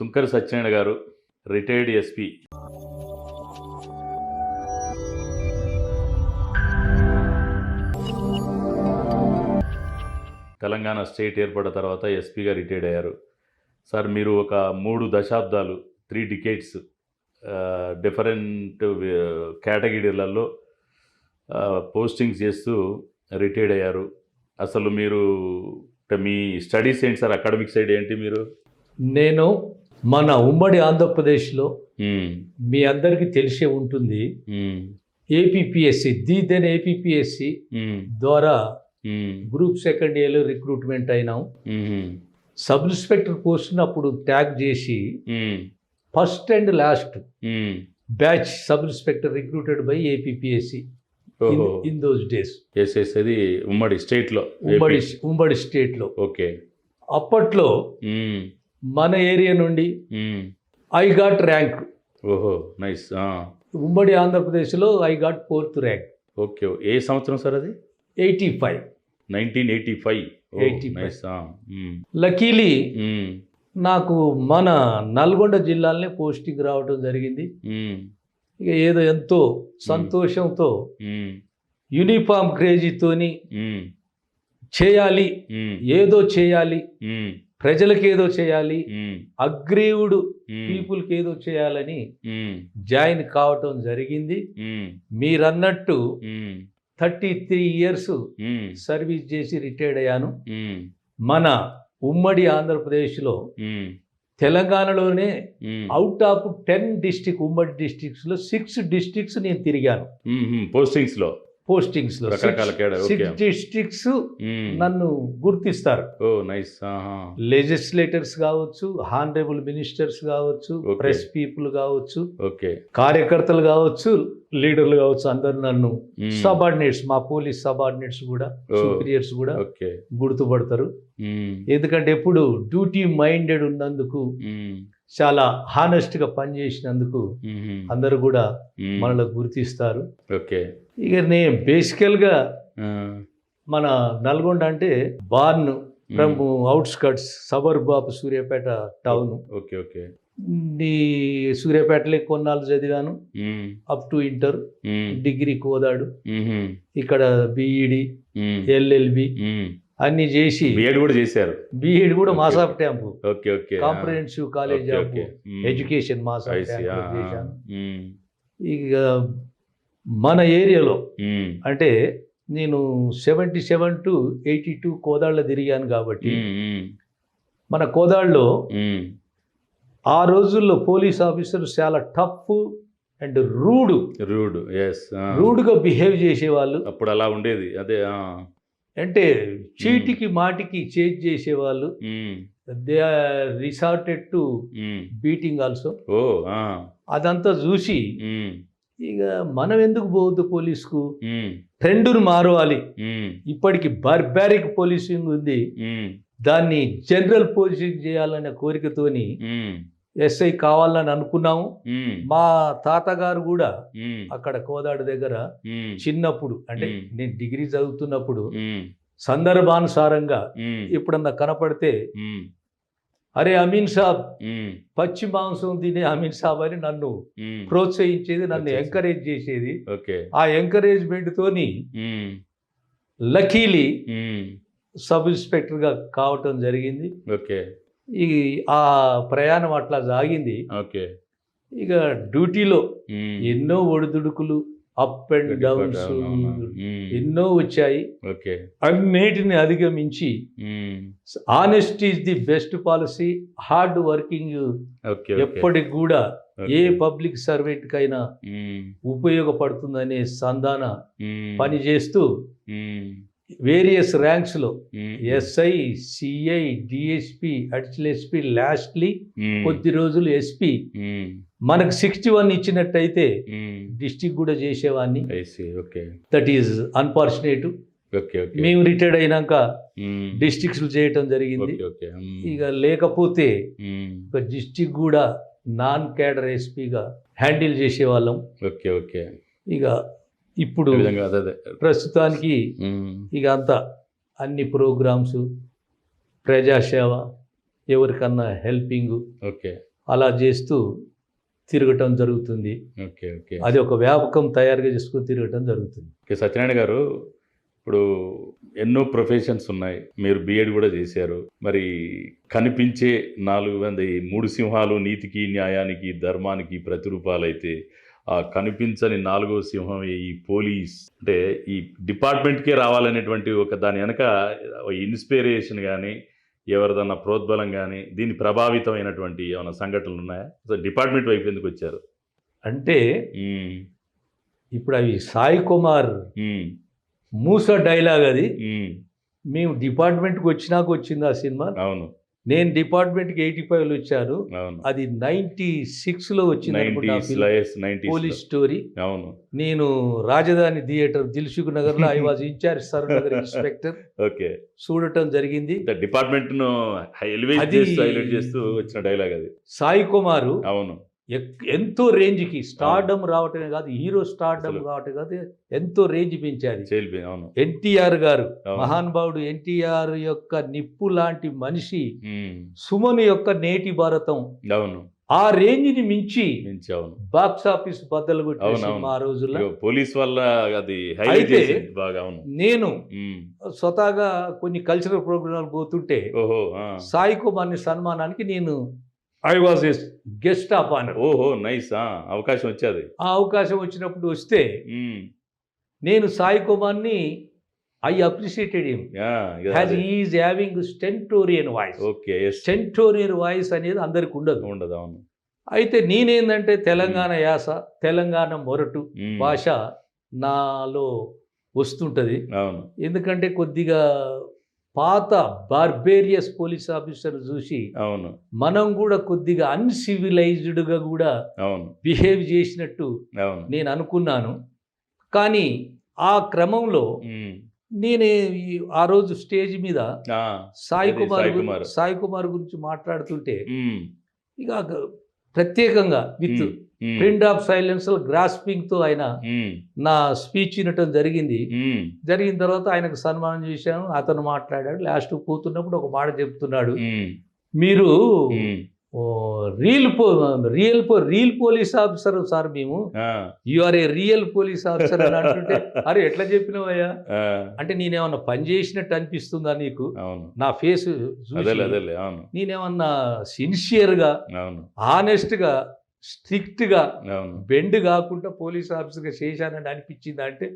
తుంకర సత్యనారాయణ గారు retired SP. Telangana state ఏర్పడిన తర్వాత ఎస్పీగా రిటైర్డ్ అయ్యారు. సార్ మీరు ఒక మూడు దశాబ్దాలు త్రీ డికేట్స్ డిఫరెంట్ కేటగిరీలలో పోస్టింగ్స్ చేస్తూ రిటైర్డ్ అయ్యారు. అసలు మీరు మీ స్టడీస్ ఏంటి సార్? అకాడమిక్ సైడ్ ఏంటి మీరు? నేను మన ఉమ్మడి ఆంధ్రప్రదేశ్లో. మీ అందరికీ తెలిసే ఉంటుంది మ్మ్. ఏపీపీఎస్సి ది దెన్ ఏపీపీఎస్సి మ్మ్. ద్వారా. గ్రూప్ సెకండ్ ఇయర్లో రిక్రూట్మెంట్ అయినాం. సబ్ ఇన్స్పెక్టర్ పోస్ట్ని అప్పుడు ట్యాగ్ చేసి. First and last. Batch sub inspector recruited by APPSC ఓహో ఇన్ దోస్ డేస్ అది ఉమ్మడి స్టేట్లో ఉమ్మడి ఉమ్మడి స్టేట్లో ఓకే అప్పట్లో. మన ఏరియా నుండి. I got rank. ఓహో నైస్. ఉమ్మడి ఆంధ్రప్రదేశ్లో I got fourth rank. Okay ఏ సంవత్సరం సార్ అది? Eighty five. Nineteen eighty five. 85. Nice luckily నాకు మన నల్గొండ జిల్లాలోనే పోస్టింగ్ రావడం జరిగింది. ఇక ఏదో ఎంతో సంతోషంతో యూనిఫామ్ క్రేజీతోని చేయాలి ఏదో చేయాలి. ప్రజలకు ఏదో చేయాలి అగ్రీవుడు పీపుల్కి ఏదో చేయాలని జాయిన్ కావటం జరిగింది. మీరన్నట్టు థర్టీ త్రీ ఇయర్స్ సర్వీస్ చేసి రిటైర్డ్ అయ్యాను. మన ఉమ్మడి ఆంధ్రప్రదేశ్లో తెలంగాణలోనే అవుట్ ఆఫ్ టెన్ డిస్టిక్ ఉమ్మడి డిస్టిక్స్లో సిక్స్ డిస్టిక్స్ నేను తిరిగాను. పోస్టింగ్స్లో. సిక్స్ డిస్టిక్స్ నన్ను గుర్తిస్తారు. ఓ నైస్. లెజిస్లేటర్స్ కావచ్చు హానరబుల్ మినిస్టర్స్ కావచ్చు. ప్రెస్ పీపుల్ కావచ్చు ఓకే. కార్యకర్తలు కావచ్చు లీడర్లు కావచ్చు అందరు నన్ను సబార్డినేట్స్ మా పోలీస్ సబార్డినేట్స్ కూడా. సుపీరియర్స్ కూడా గుర్తుపడతారు. ఎందుకంటే ఎప్పుడు డ్యూటీ మైండెడ్ ఉన్నందుకు చాలా హానెస్ట్గా పనిచేసినందుకు అందరూ కూడా మనలో గుర్తిస్తారు. ఓకే. ఇక నేను బేసికల్గా మన నల్గొండ అంటే born from outskirts suburb of Suryapet town. Okay okay. నీ సూర్యాపేటలో కొన్నాళ్ళు చదివాను. Up to inter. Degree Kodad. ఇక్కడ బిఈడి ఎల్ఎల్బి. అన్ని చేసి బిఎడ్ కూడా చేశారు బిఈడి కూడా మాసాఫ్ ట్యాంపు okay okay comprehensive college of. Education I మాసాఫ్ see. ట్యాంప్ ఆ, చేశాను మ్మ్. ఇక మన ఏరియాలో మ్మ్. అంటే నేను seventy seven to eighty two కోదాళ్ళ తిరిగాను కాబట్టి మ్మ్. మన కోదాళ్ళలో. ఆ రోజుల్లో పోలీస్ ఆఫీసర్ చాలా tough and rude rude yes రూడ్గా behave చేసేవాళ్ళు అప్పుడు అలా ఉండేది అదే. అంటే చీటికి మాటికి చేంజ్ చేసేవాళ్ళు. They are resorted to. Beating also. అదంతా చూసి. ఇక మనం ఎందుకు పోవద్దు పోలీస్కు. ట్రెండ్ను మారవాలి. ఇప్పటికి బర్బారిక్ పోలీసింగ్ ఉంది. దాన్ని జనరల్ పోలీసింగ్ చేయాలనే కోరికతోని. ఎస్ఐ కావాలని అనుకున్నాము. మా తాతగారు కూడా. అక్కడ కోదాడు దగ్గర. చిన్నప్పుడు అంటే. నేను డిగ్రీ చదువుతున్నప్పుడు. సందర్భానుసారంగా మ్మ్. ఎప్పుడన్నా కనపడితే. అరే అమీన్ సాబ్. పచ్చి మాంసం తినే అమీన్ సాబ్ అని నన్ను. ప్రోత్సహించేది నన్ను. ఎంకరేజ్ చేసేది ఆ ఎంకరేజ్మెంట్ తోని. లకీలీ. సబ్ ఇన్స్పెక్టర్గా కావటం జరిగింది ఓకే ఈ ఆ ప్రయాణం అట్లా సాగింది ఓకే ఇక డ్యూటీలో. ఎన్నో ఒడిదుడుకులు అప్ అండ్ డౌన్స్. ఎన్నో వచ్చాయి ఓకే అన్నిటిని అధిగమించి. Honest is the best policy hard working. ఎప్పటికి కూడా. ఏ పబ్లిక్ సర్వెంట్కైనా. ఉపయోగపడుతుందనే సంధాన. పని చేస్తూ. Various ర్యాంక్స్లో. SI CI DSP additional SP lastly. కొద్ది రోజులు ఎస్పి మ్మ్. మనకు సిక్స్టీ వన్ ఇచ్చినట్టయితే. డిస్టిక్ కూడా చేసేవాడిని దట్ ఈజ్ అన్ఫార్చునేట్ మేము రిటైర్డ్ అయినాక. డిస్టిక్స్ చేయటం జరిగింది. ఇక లేకపోతే. ఒక డిస్టిక్ కూడా నాన్ క్యాడర్ ఎస్పీగా హ్యాండిల్ చేసేవాళ్ళం ఓకే ఓకే ఇక ఇప్పుడు ప్రస్తుతానికి. ఇక అంతా అన్ని ప్రోగ్రామ్స్ ప్రజాసేవ ఎవరికన్నా హెల్పింగ్ ఓకే. అలా చేస్తూ తిరగటం జరుగుతుంది. Okay okay. అది ఒక వ్యాపకం తయారుగా చేసుకుని తిరగటం జరుగుతుంది. ఓకే సత్యనారాయణ గారు ఇప్పుడు ఎన్నో ప్రొఫెషన్స్ ఉన్నాయి. మీరు బిఎడ్ కూడా చేశారు. మరి కనిపించే నాలుగు మంది మూడు సింహాలు నీతికి న్యాయానికి ధర్మానికి ప్రతిరూపాలైతే ఆ కనిపించని నాలుగో సింహం ఈ పోలీస్. అంటే ఈ డిపార్ట్మెంట్కే రావాలనేటువంటి ఒక దాని వెనక ఇన్స్పిరేషన్ కానీ ఎవరిదన్నా ప్రోద్బలం కానీ దీన్ని ప్రభావితమైనటువంటి ఏమైనా సంఘటనలు ఉన్నాయా? అసలు డిపార్ట్మెంట్ వైపు ఎందుకు వచ్చారు? అంటే ఇప్పుడు అవి సాయి కుమార్ మూస డైలాగ్ అది. మేము డిపార్ట్మెంట్కి వచ్చినాక వచ్చింది ఆ సినిమా. అవును. నేను డిపార్ట్మెంట్కి ఎయిటీ ఫైవ్లో వచ్చాను అవును. అది నైంటీ సిక్స్లో వచ్చింది నైన్టీస్ పోలీస్ స్టోరీ. అవును. నేను రాజధాని థియేటర్ దిల్సుఖ్ నగర్లో I was incharge sir Nagar inspector. Okay. చూడటం జరిగింది. డిపార్ట్మెంట్ చేస్తూ వచ్చిన డైలాగ్ అది. సాయి కుమారు అవును. ఎంతో రేంజ్కి స్టార్డమ్ రావటమే కాదు హీరో స్టార్డమ్. రావటమే కాదు ఎంతో రేంజ్ పెంచారు. ఎన్టీఆర్ గారు. మహానుభావుడు ఎన్టీఆర్ యొక్క నిప్పు లాంటి మనిషి సుమన్ యొక్క నేటి భారతం. అవును. ఆ రేంజ్ని మించి మించి అవును. బాక్స్ ఆఫీస్ బద్దలు కొట్టే ఆ రోజుల్లో. పోలీస్ వల్ల అది అయితే- నేను స్వతహాగా కొన్ని కల్చరల్ ప్రోగ్రాంలు పోతుంటే. సాయి కుమార్ని సన్మానానికి నేను I was guest of honour ఓహో నైస్. అవకాశం వచ్చేది. ఆ అవకాశం వచ్చినప్పుడు వస్తే నేను సాయి కుమార్ని ఐ అప్రిషియేటెడ్ హిమ్ హ్యాజ్ అదే. Is having stentorian voice okay yes stentorian voice అనేది అందరికి ఉండదు. ఉండదు అవును. అయితే నేనేందంటే తెలంగాణ యాస తెలంగాణ మొరటు భాష నాలో వస్తుంటుంది. అవును. ఎందుకంటే కొద్దిగా పాత బార్బేరియస్ పోలీస్ ఆఫీసర్ చూసి అవును. మనం కూడా కొద్దిగా అన్సివిలైజ్డ్గా కూడా అవును. బిహేవ్ చేసినట్టు నేను అనుకున్నాను. కానీ ఆ క్రమంలో నేనే ఆ రోజు స్టేజ్ మీద సాయి కుమార్ సాయి కుమార్. గురించి మాట్లాడుతుంటే ఇక ప్రత్యేకంగా విత్ ప్రింట్ ఆఫ్ సైలెన్స్ గ్రాస్పింగ్తో ఆయన నా స్పీచ్ వినటం జరిగింది. జరిగిన తర్వాత ఆయనకు సన్మానం చేశాను. అతను మాట్లాడాడు. లాస్ట్ కూతున్నప్పుడు ఒక మాట చెప్తున్నాడు. మీరు రీల్ పో రియల్ పో రీల్ పోలీస్ ఆఫీసర్ సార్ మేము. You are a real police officer అని అంటుంటే అరే ఎట్లా చెప్పినావయ్యా? అంటే నేనేమన్నా పని చేసినట్టు అనిపిస్తుందా నీకు? నా ఫేస్ నేనేమన్నా సిన్సియర్గా ఆనెస్ట్గా స్ట్రిక్ట్గా బెండ్ కాకుండా పోలీస్ ఆఫీసర్గా చేశానని అనిపించింది అంటే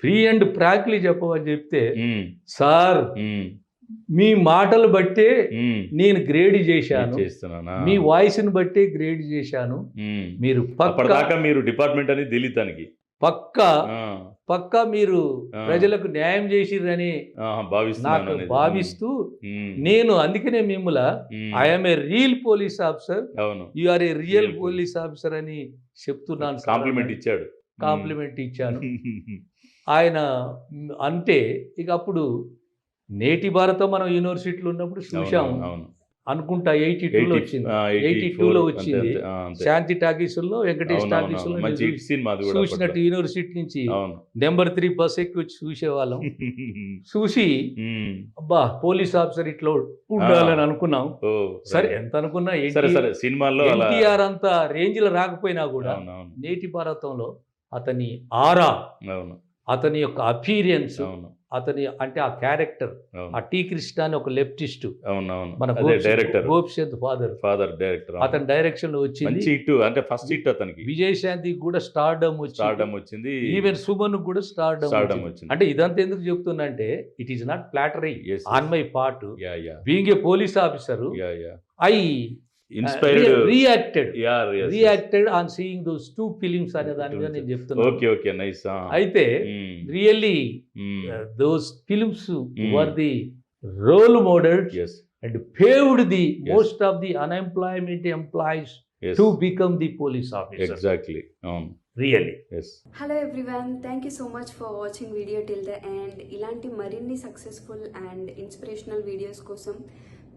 ఫ్రీ అండ్ ప్రాక్లీ చెప్పమని చెప్తే సార్ మీ మాటలు బట్టే నేను గ్రేడ్ చేశాను. చేస్తున్నానా? మీ వాయిస్ని బట్టే గ్రేడ్ చేశాను. మీరు మీరు డిపార్ట్మెంట్ అని తెలియదు తనకి పక్క పక్క మీరు. ప్రజలకు న్యాయం చేసిరని నాకు. భావిస్తూ నేను అందుకనే మిమ్మల I'm a real police officer you are a real police officer అని చెప్తున్నాను కాంప్లిమెంట్ ఇచ్చాడు. కాంప్లిమెంట్ ఇచ్చాను. ఆయన అంటే ఇక అప్పుడు నేటి భారతం మనం యూనివర్సిటీలో ఉన్నప్పుడు చూసాము అనుకుంటా ఎయిటీ టూలో 80 వచ్చింది. ఆ, 82 84 లో అంతే, వచ్చింది. శాంతి టాకీసుల్లో వెంకటేష్ టాకీసుల్లో చూసినట్టు. యూనివర్సిటీ నుంచి నెంబర్ త్రీ బస్ ఎక్కి వచ్చి చూసేవాళ్ళం. చూసి అబ్బా పోలీస్ ఆఫీసర్ ఇట్లా ఉండాలని అనుకున్నాం. సరే. ఎంత అనుకున్నా సినిమాల్లో అలా ఎన్టీఆర్ అంత రేంజ్లో రాకపోయినా కూడా నేటి భారతంలో అతని ఆరా అవును. అతని యొక్క అపీరియన్స్ అతని అంటే ఆ క్యారెక్టర్ ఆ టీ కృష్ణ అని ఒక లెఫ్టిస్ట్ మన director. Gopichand father. Father director అతని డైరెక్షన్లో వచ్చింది. మంచి హిట్ అంటే ఫస్ట్ హిట్ అతనికి. విజయశాంతికి కూడా స్టార్డమ్ వచ్చింది. స్టార్డమ్ వచ్చింది. ఈవెన్ సుమన్ కూడా స్టార్డమ్ స్టార్డమ్ వచ్చింది. అంటే ఇదంతా ఎందుకు చెప్తున్నా అంటే it is not flattery on my part. Yeah yeah being a police officer yeah yeah I inspired reacted yeah reacted on seeing those two films అనే దాని మీద నేను చెప్తున్నాను ఓకే ఓకే నైస్ అయితే really those films were the role models yes and paved the most of the unemployment employees to become the police officer exactly hello everyone thank you so much for watching video till the end ఇలాంటి మరిన్ని successful and inspirational videos కోసం